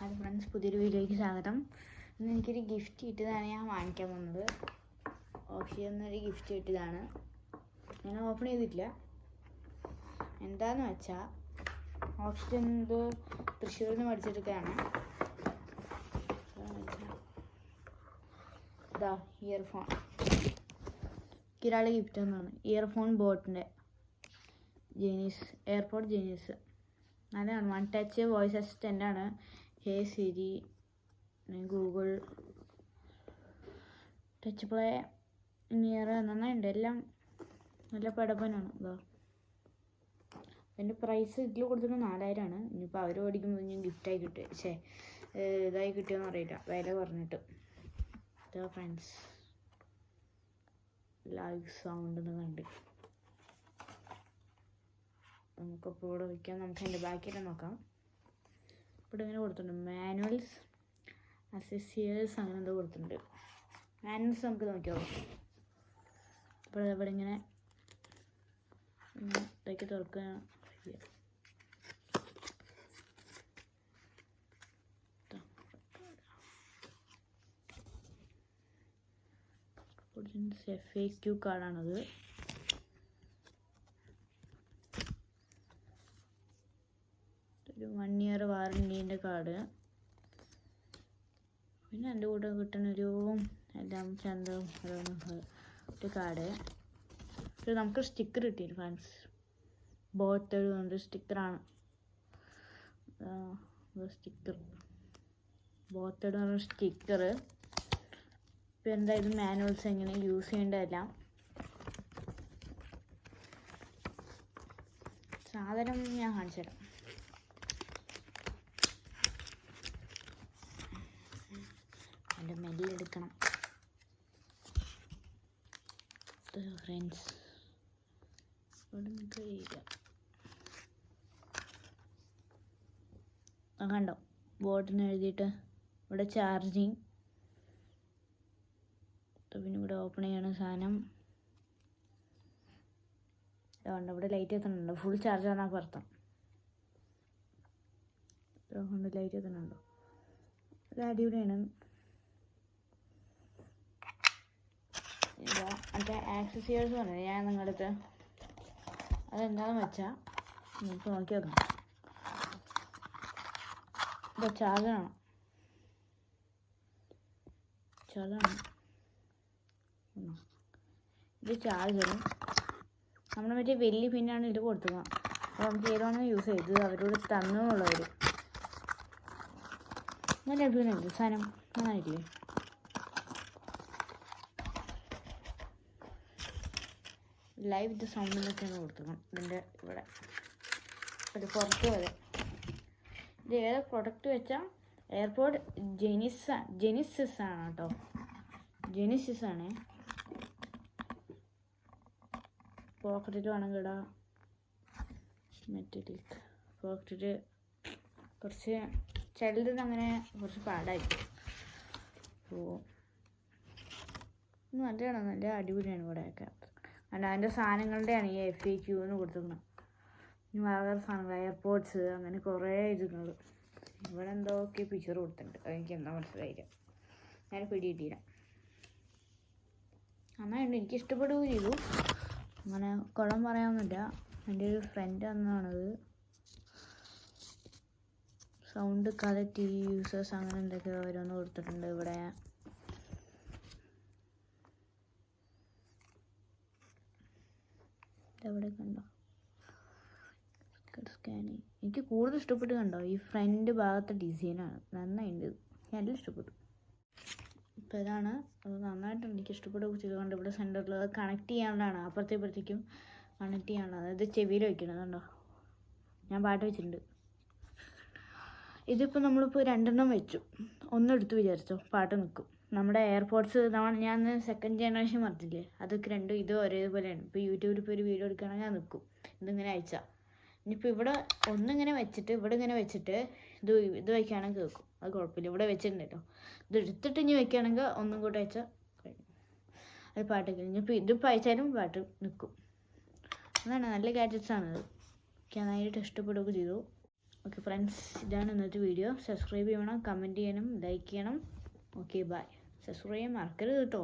Hi friends പുതിയൊരു വീഡിയോയ്ക്ക് സ്വാഗതം. ഇന്ന് എനിക്കൊരു ഗിഫ്റ്റ് കിട്ടിയതാണ് ഞാൻ വാങ്ങിക്കാൻ പോകുന്നത്. ഓപ്ഷൻ എന്നൊരു ഗിഫ്റ്റ് കിട്ടിയതാണ്. ഞാൻ ഓപ്പൺ ചെയ്തിട്ടില്ല. എന്താന്ന് വെച്ചാൽ ഓപ്ഷൻ എന്ത് തൃശ്ശൂരിൽ നിന്ന് പഠിച്ചെടുക്കുകയാണ് ഇതാ ഇയർഫോൺ കിരാളി ഗിഫ്റ്റ് എന്നാണ് ഇയർഫോൺ ബോട്ടിന്റെ ജീനീസ് എയർപോർട്ട് ജീനീസ് നല്ലതാണ്. വൺ ടച്ച് വോയിസ് അസിസ്റ്റന്റ് ആണ്. Hey Siri Google touch play near നന്നായിട്ടുണ്ട് എല്ലാം നല്ല പടപ്പനാണ് ഇതോ അതിന്റെ പ്രൈസ് ഇതിൽ കൊടുത്തത് നാലായിരമാണ് ഇനിയിപ്പോൾ അവർ മേടിക്കുമ്പോൾ ഞാൻ ഗിഫ്റ്റായി കിട്ടുക ഛേ ഇതായി കിട്ടിയെന്ന് അറിയില്ല. വില പറഞ്ഞിട്ട് ഇതാ ഫ്രണ്ട്സ് ലൈവ് സൗണ്ട് എന്ന് കണ്ട്. നമുക്കപ്പോൾ ഇവിടെ വയ്ക്കാം നമുക്ക് അതിന്റെ ബാക്കിയെല്ലാം നോക്കാം. ഇവിടെ ഇങ്ങനെ കൊടുത്തിട്ടുണ്ട്. മാനുവൽസ് അസസിയേഴ്സ് അങ്ങനെ എന്തോ കൊടുത്തിട്ടുണ്ട്. മാനുവൽസ് നമുക്ക് നോക്കിയോ അപ്പോൾ ഇവിടെ ഇങ്ങനെ ഇതൊക്കെ തുറക്കുക. എഫ് എ ക്യൂ കാർഡാണത് ഒരു വൺ ഇയർ കാർഡ് പിന്നെ എന്റെ കൂടെ കിട്ടുന്ന ഒരു എല്ലാം ചന്തവും ഓരോന്ന് ഒരു കാർഡ് ഇത് നമുക്ക് സ്റ്റിക്കർ കിട്ടിയിരുന്നു ഫ്രണ്ട്സ് ബോത്ത് കൊണ്ട് സ്റ്റിക്കറാണ് സ്റ്റിക്കർ ബോത്തഡ് എന്ന് പറഞ്ഞ സ്റ്റിക്കർ ഇപ്പം എന്തായാലും മാനുവൽസ് എങ്ങനെ യൂസ് ചെയ്യേണ്ടതെല്ലാം സാധനം ഞാൻ കാണിച്ചു തരാം എന്റെ മെല്ലെടുക്കണം ഫ്രണ്ട്സ് കണ്ടോ? ബോട്ടിന് എഴുതിയിട്ട് ഇവിടെ ചാർജിങ് പിന്നെ ഇവിടെ ഓപ്പൺ ചെയ്യണ സാധനം. അതുകൊണ്ട് ഇവിടെ ലൈറ്റ് എത്തണുണ്ടോ? ഫുൾ ചാർജ് ആണെന്നാ അർത്ഥം. അതുകൊണ്ട് ലൈറ്റ് എത്തണുണ്ടോ? അടിപൊളിയാണ് ഇതാ മറ്റേ ആക്സസറീസ് പറഞ്ഞത് ഞാൻ നിങ്ങളുടെ അടുത്ത് അതെന്താണെന്ന് വെച്ചാൽ നമുക്ക് നോക്കി നോക്കാം. ഇപ്പോൾ ചാർജാണ് ചാർജാണ് ഇത് ചാർജറും നമ്മൾ മറ്റേ വലിയ പിന്നാണ് ഇത് കൊടുത്തത്. അപ്പോൾ നമുക്ക് ഏതാണ് യൂസ് ചെയ്തത് അവരോട് തന്നുള്ളവർ നല്ല അടിപൊളിയുണ്ട് സാധനം നന്നായിട്ടില്ലേ? ലൈവ് ഇത് സൗണ്ടിലൊക്കെയാണ് കൊടുക്കണം. ഇതിന്റെ ഇവിടെ. ഒരു പുറത്ത് വരെ ഇത് ഏത് പ്രൊഡക്റ്റ് വെച്ചാൽ എയർപോർട്ട് ജെനിസ് ജെനിസിസ് ആണ് കേട്ടോ. ജെനിസിസ് ആണ്. പോക്കറ്റിൽ വേണമെങ്കിൽ ഇടാം മെറ്റലിക് പോക്കറ്റിൽ കുറച്ച് ചിലത് അങ്ങനെ കുറച്ച് പാടായിരിക്കും അപ്പോൾ നല്ലതാണ്? നല്ല അടിപൊളിയാണ് ഇവിടെയൊക്കെ. അല്ല അതിന്റെ സാധനങ്ങളുടെയാണ് ഈ എഫ് എ ക്യൂ എന്ന് കൊടുത്തിരിക്കുന്നത് ഇനി വേറെ സാധനങ്ങൾ എയർപോർട്ട്സ് അങ്ങനെ കുറേ ഇതുങ്ങൾ ഇവിടെ എന്തൊക്കെ പിക്ചർ കൊടുത്തിട്ടുണ്ട്. അതെനിക്ക് എന്താ മനസ്സിലായില്ല. ഞാൻ പിടി കിട്ടിയില്ല നന്നായിട്ടുണ്ട് എനിക്ക് ഇഷ്ടപ്പെടുകയും ചെയ്തു. അങ്ങനെ കുളം പറയാമെന്നില്ല എന്റെ ഒരു ഫ്രണ്ട് അന്നാണത്. സൗണ്ട് കഥ ടി യൂസേഴ്സ് അങ്ങനെ എന്തൊക്കെ ഓരോന്ന് കൊടുത്തിട്ടുണ്ട് ഇവിടെ. എവിടെ കണ്ടോ? സ്കാനിങ് എനിക്ക് കൂടുതൽ ഇഷ്ടപ്പെട്ട് കണ്ടോ? ഈ ഫ്രണ്ട് ഭാഗത്തെ ഡിസൈനാണ് നന്നായിട്ടുണ്ട്. നല്ല ഇഷ്ടപ്പെട്ടു. ഇപ്പോൾ ഇതാണ്. അത് നന്നായിട്ടുണ്ട്. എനിക്ക് ഇഷ്ടപ്പെടുകയൊക്കെ ചെയ്തുകൊണ്ട് ഇവിടെ സെന്ററിൽ അത് കണക്ട് ചെയ്യാനുള്ളതാണ്. അപ്പുറത്തെ ഇപ്പുറത്തേക്കും കണക്ട് ചെയ്യാനുള്ളത് അതായത് ചെവിയിൽ വയ്ക്കണം കണ്ടോ? ഞാൻ പാട്ട് വെച്ചിട്ടുണ്ട്. ഇതിപ്പോൾ നമ്മളിപ്പോൾ രണ്ടെണ്ണം വെച്ചു. ഒന്നെടുത്ത് വിചാരിച്ചോ. പാട്ട് നിൽക്കും നമ്മുടെ എയർപോർട്സ് ഞാൻ സെക്കൻഡ് ജനറേഷൻ പറഞ്ഞില്ലേ? അതൊക്കെ രണ്ടും ഇതും ഒരേപോലെയാണ്. ഇപ്പോൾ യൂട്യൂബിൽ ഇപ്പോൾ ഒരു വീഡിയോ എടുക്കുകയാണെങ്കിൽ ഞാൻ നിൽക്കും ഇതിങ്ങനെ അയച്ചാൽ ഇനിയിപ്പോൾ ഇവിടെ ഒന്നിങ്ങനെ വെച്ചിട്ട് ഇവിടെ ഇങ്ങനെ വെച്ചിട്ട് ഇത് ഇത് വയ്ക്കുകയാണെങ്കിൽ കേൾക്കും. അത് കുഴപ്പമില്ല. ഇവിടെ വെച്ചിട്ടുണ്ടല്ലോ ഇത് എടുത്തിട്ട് ഇനി വെക്കുകയാണെങ്കിൽ ഒന്നും കൂടെ അയച്ചാൽ കഴിഞ്ഞു. അത് പാട്ട് കേൾക്കും. ഇനിയിപ്പോൾ ഇതിപ്പോൾ അയച്ചാലും പാട്ട് നിൽക്കും അതാണ് നല്ല ഗാഡ്ജറ്റ്സ് ആണത്. എനിക്ക് നന്നായിട്ട് ഇഷ്ടപ്പെടുകയൊക്കെ ചെയ്തു. ഓക്കെ ഫ്രണ്ട്സ് ഇതാണ് ഇന്നത്തെ വീഡിയോ സബ്സ്ക്രൈബ് ചെയ്യണം കമന്റ് ചെയ്യണം ലൈക്ക് ചെയ്യണം. ഓക്കെ ബൈ സബ്സ്ക്രൈബ് ചെയ്യാൻ മറക്കരുത് കേട്ടോ